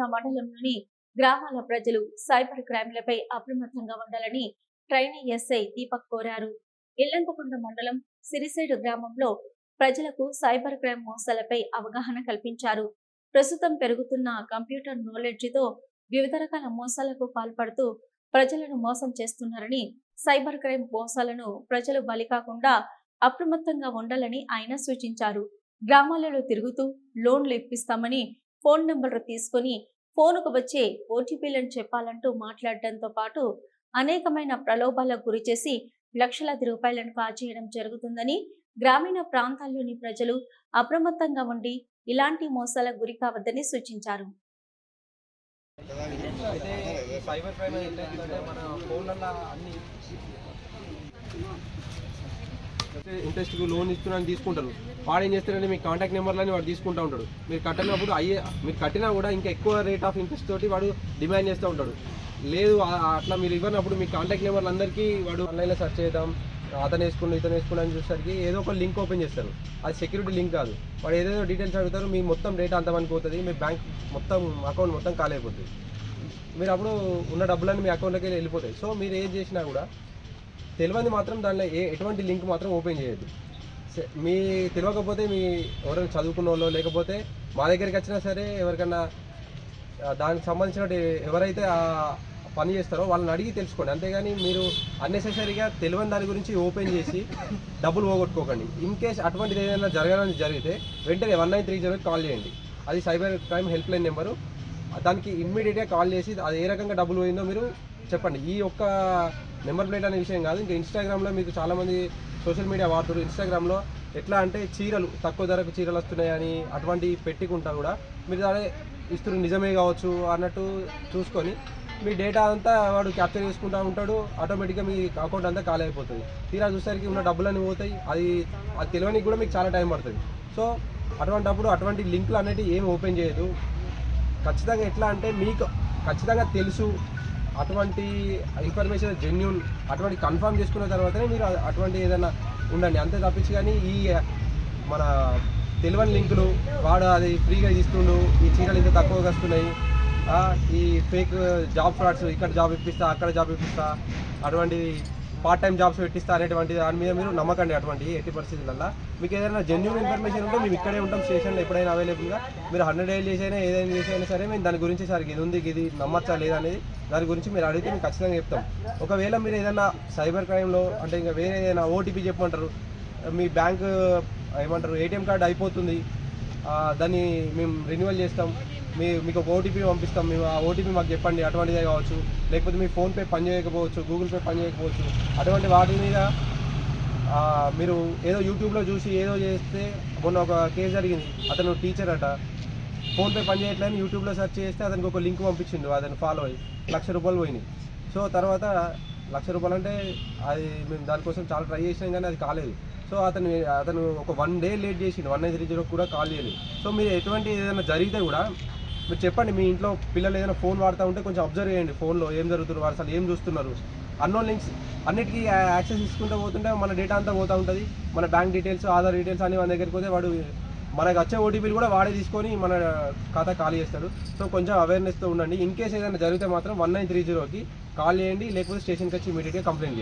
ఇల్లంతకుంట మండలంలోని గ్రామాల ప్రజలు సైబర్ క్రైమ్లపై అప్రమత్తంగా ఉండాలని ట్రైనీ ఎస్ఐ దీపక్ కోరారు. ఇల్లంతకొండ మండలం సిరిసేడు గ్రామంలో ప్రజలకు సైబర్ క్రైమ్ మోసాలపై అవగాహన కల్పించారు. ప్రస్తుతం పెరుగుతున్న కంప్యూటర్ నాలెడ్జితో వివిధ రకాల మోసాలకు పాల్పడుతూ ప్రజలను మోసం చేస్తున్నారని సైబర్ క్రైమ్ మోసాలను ప్రజలు బలి కాకుండా అప్రమత్తంగా ఉండాలని ఆయన సూచించారు. గ్రామాలలో తిరుగుతూ లోన్లు ఇప్పిస్తామని ఫోన్ నెంబర్లు తీసుకొని ఫోనుకు వచ్చే ఓటీపీలను చెప్పాలంటూ మాట్లాడటంతో పాటు అనేకమైన ప్రలోభాలకు గురి చేసి లక్షలాది రూపాయలను కాజేయడం జరుగుతుందని గ్రామీణ ప్రాంతాల్లోని ప్రజలు అప్రమత్తంగా ఉండి ఇలాంటి మోసాలకు గురి కావద్దని సూచించారు. అయితే సైబర్ క్రైమ్ ఏంటంటే మన ఫోన్లలో అన్ని ఇంట్రెస్ట్కి లోన్ ఇస్తున్నాను తీసుకుంటారు. వాడు ఏం చేస్తారంటే మీ కాంటాక్ట్ నెంబర్లని వాడు తీసుకుంటూ ఉంటాడు. మీరు కట్టినప్పుడు అయ్యే మీరు కట్టినా కూడా ఇంకా ఎక్కువ రేట్ ఆఫ్ ఇంట్రెస్ట్ తోటి వాడు డిమాండ్ చేస్తూ ఉంటాడు. లేదు అట్లా మీరు ఇవ్వనప్పుడు మీ కాంటాక్ట్ నెంబర్లు అందరికీ వాడు ఆన్లైన్లో సెర్చ్ చేద్దాం అతను వేసుకుని ఇతను వేసుకుని అని చూసేసరికి ఏదో ఒక లింక్ ఓపెన్ చేస్తారు. అది సెక్యూరిటీ లింక్ కాదు. వాడు ఏదేదో డీటెయిల్స్ అడుగుతారు మీ మొత్తం డేటా అంతమందికి పోతుంది మీ బ్యాంక్ మొత్తం అకౌంట్ మొత్తం ఖాళీ అయిపోతుంది మీరు అప్పుడు ఉన్న డబ్బులన్నీ మీ అకౌంట్లోకి వెళ్ళి వెళ్ళిపోతాయి. సో మీరు ఏం చేసినా కూడా తెలియని మాత్రం దానిలో ఏ ఎటువంటి లింక్ మాత్రం ఓపెన్ చేయొద్దు. మీ తెలియకపోతే మీ ఎవరైనా చదువుకున్న వాళ్ళు లేకపోతే మా దగ్గరికి వచ్చినా సరే ఎవరికన్నా దానికి సంబంధించిన ఎవరైతే ఆ పని చేస్తారో వాళ్ళని అడిగి తెలుసుకోండి. అంతేగాని మీరు అన్నెసెసరీగా తెలియని దాని గురించి ఓపెన్ చేసి డబ్బులు పోగొట్టుకోకండి. ఇన్ కేస్ అటువంటిది ఏదైనా జరగాలని జరిగితే వెంటనే వన్ నైన్ త్రీ జీరోకి కాల్ చేయండి. అది cyber crime help line number. దానికి ఇమ్మీడియట్గా కాల్ చేసి అది ఏ రకంగా డబ్బులు పోయిందో మీరు చెప్పండి. ఈ ఒక్క నెంబర్ ప్లేట్ అనే విషయం కాదు. ఇంకా ఇన్స్టాగ్రామ్లో మీకు చాలామంది సోషల్ మీడియా వాడుతారు ఇన్స్టాగ్రామ్లో ఎట్లా అంటే చీరలు తక్కువ ధరకు చీరలు వస్తున్నాయని అటువంటివి పెట్టుకుంటా కూడా మీరు అదే ఇస్తున్న నిజమే కావచ్చు అన్నట్టు చూసుకొని మీ డేటా అంతా వాడు క్యాప్చర్ చేసుకుంటూ ఉంటాడు. ఆటోమేటిక్గా మీ అకౌంట్ అంతా ఖాళీ అయిపోతుంది. తీరా చూసేసరికి ఉన్న డబ్బులన్నీ పోతాయి. అది అది తెలియనికి కూడా మీకు చాలా టైం పడుతుంది. సో అటువంటప్పుడు అటువంటి లింకులు అనేవి ఏమి ఓపెన్ చేయదు. ఖచ్చితంగా ఎట్లా అంటే మీకు ఖచ్చితంగా తెలుసు. అటువంటి ఇన్ఫర్మేషన్ జెన్యున్ అటువంటి కన్ఫర్మ్ చేసుకున్న తర్వాతనే మీరు అటువంటి ఏదైనా ఉండండి. అంతే తప్పించి కానీ ఈ మన తెలివని లింకులు వాడు అది ఫ్రీగా ఇస్తుండు ఈ చీరలు ఇంత తక్కువగా వస్తున్నాయి ఈ ఫేక్ జాబ్ ఫ్రాడ్స్ ఇక్కడ జాబ్ ఇప్పిస్తా అక్కడ జాబ్ ఇప్పిస్తా అటువంటి పార్ట్ టైం జాబ్స్ పెట్టిస్తా అనేటువంటి దాని మీద మీరు నమ్మకండి అటువంటి ఎట్టి పరిస్థితులలో మీకు ఏదైనా జెన్యున్ ఇన్ఫర్మేషన్ ఉంటే మేము ఇక్కడే ఉంటాం స్టేషన్లో ఎప్పుడైనా అవైలబుల్గా మీరు హండ్రెడ్ డైల్ చేసైనా ఏదైనా చేసైనా సరే మేము దాని గురించి సార్ ఇది ఉంది ఇది నమ్మచ్చా లేదనేది అనేది దాని గురించి మీరు అడిగితే మేము ఖచ్చితంగా చెప్తాం. ఒకవేళ మీరు ఏదైనా సైబర్ క్రైమ్లో అంటే ఇంకా వేరే ఏదైనా ఓటీపీ చెప్పమంటారు మీ బ్యాంక్ ఏమంటారు ఏటీఎం కార్డు అయిపోతుంది దాన్ని మేము రెన్యువల్ చేస్తాం. మీ మీకు ఒక ఓటీపీ పంపిస్తాం. మేము ఆ ఓటీపీ మాకు చెప్పండి అటువంటిదే కావచ్చు. లేకపోతే మీ ఫోన్పే పని చేయకపోవచ్చు గూగుల్ పే పని చేయకపోవచ్చు. అటువంటి వాటి మీద మీరు ఏదో యూట్యూబ్లో చూసి ఏదో చేస్తే మొన్న ఒక కేసు జరిగింది. అతను టీచర్ అట. ఫోన్పే పనిచేయట్లేదని యూట్యూబ్లో సెర్చ్ చేస్తే అతనికి ఒక లింక్ పంపించిండు అతను ఫాలో అయ్యి లక్ష రూపాయలు పోయినాయి. సో తర్వాత లక్ష రూపాయలు అంటే అది మేము దానికోసం చాలా ట్రై చేసినాం కానీ అది కాలేదు. సో అతను అతను ఒక వన్ డే లేట్ చేసిండు. వన్ నైన్ త్రీ జీరో కూడా కాల్ చేయలేదు. సో మీరు ఎటువంటి ఏదైనా జరిగితే కూడా మీరు చెప్పండి మీ ఇంట్లో పిల్లలు ఏదైనా ఫోన్ వాడుతూ ఉంటే కొంచెం అబ్జర్వ్ చేయండి ఫోన్లో. ఏం జరుగుతున్నారు? వారు అసలు ఏం చూస్తున్నారు? అన్నోన్ లింక్స్ అన్నిటికీ యాక్సెస్ తీసుకుంటూ పోతుంటే మన డేటా అంతా పోతూ ఉంటుంది. మన బ్యాంక్ డీటెయిల్స్ ఆధార్ డీటెయిల్స్ అన్ని మన దగ్గరికి పోతే వాడు మనకు వచ్చే ఓటీపీలు కూడా వాడే తీసుకొని మన ఖాతా ఖాళీ చేస్తాడు. సో కొంచెం అవేర్నెస్తో ఉండండి. ఇన్ కేస్ ఏదైనా జరిగితే మాత్రం వన్ నైన్ త్రీ జీరోకి కాల్ చేయండి. లేకపోతే స్టేషన్కి వచ్చి ఇమీడియట్గా కంప్లైంట్ చేయండి.